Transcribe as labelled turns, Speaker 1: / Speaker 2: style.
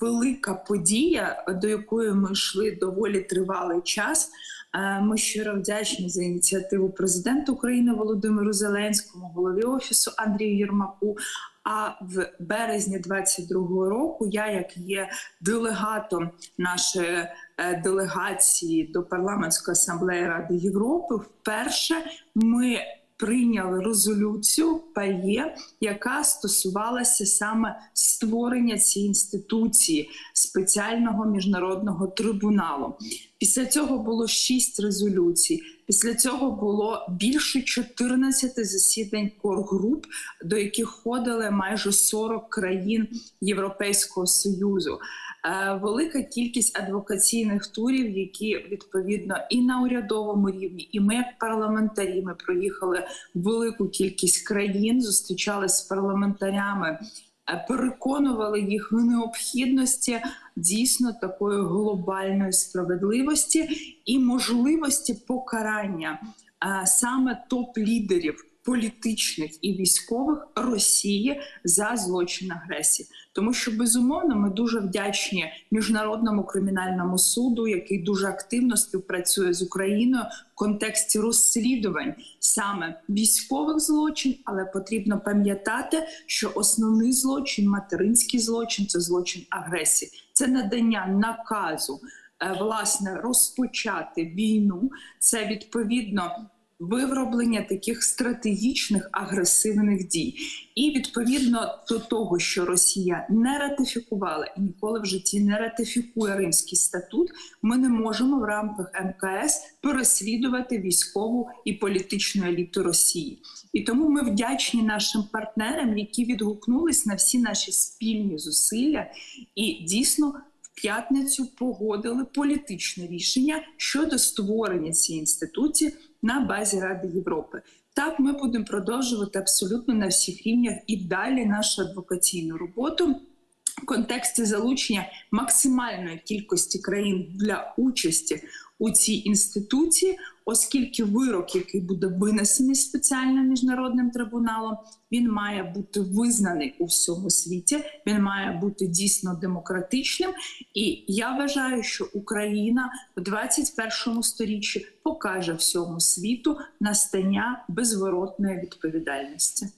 Speaker 1: велика подія, до якої ми йшли доволі тривалий час. Е, Ми щиро вдячні за ініціативу президента України Володимиру Зеленському, голові офісу Андрію Єрмаку. А в березні 22-го року я, як є делегатом нашої е, делегації до парламентської асамблеї Ради Європи, вперше ми прийняли резолюцію ПАЄ, яка стосувалася саме створення цієї інституції спеціального міжнародного трибуналу. Після цього було шість резолюцій. Після цього було більше 14 засідань коргруп, до яких входили майже 40 країн Європейського союзу. Е, Велика кількість адвокаційних турів, які відповідно і на урядовому рівні, і ми, як парламентарі, ми проїхали велику кількість країн, зустрічалися з парламентарями, переконували їх в необхідності дійсно такої глобальної справедливості і можливості покарання е, саме топ-лідерів політичних і військових Росії за злочин агресії, тому що безумовно ми дуже вдячні міжнародному кримінальному суду, який дуже активно співпрацює з Україною в контексті розслідувань саме військових злочин, але потрібно пам'ятати, що основний злочин, материнський злочин це злочин агресії, це надання наказу. е, Власне, розпочати війну. Це відповідно вироблення таких стратегічних агресивних дій, і відповідно до того, що Росія не ратифікувала і ніколи в житті не ратифікує Римський статут, ми не можемо в рамках МКС переслідувати військову і політичну еліту Росії. І тому ми вдячні нашим партнерам, які відгукнулись на всі наші спільні зусилля, і дійсно п'ятницю погодили політичне рішення щодо створення цієї інституції на базі Ради Європи. Так, ми будемо продовжувати абсолютно на всіх рівнях і далі нашу адвокаційну роботу в контексті залучення максимальної кількості країн для участі у цій інституції, оскільки вирок, який буде винесений спеціальним міжнародним трибуналом, він має бути визнаний у всьому світі. Він має бути дійсно демократичним. І я вважаю, що Україна в 21 сторіччі покаже всьому світу настання безворотної відповідальності.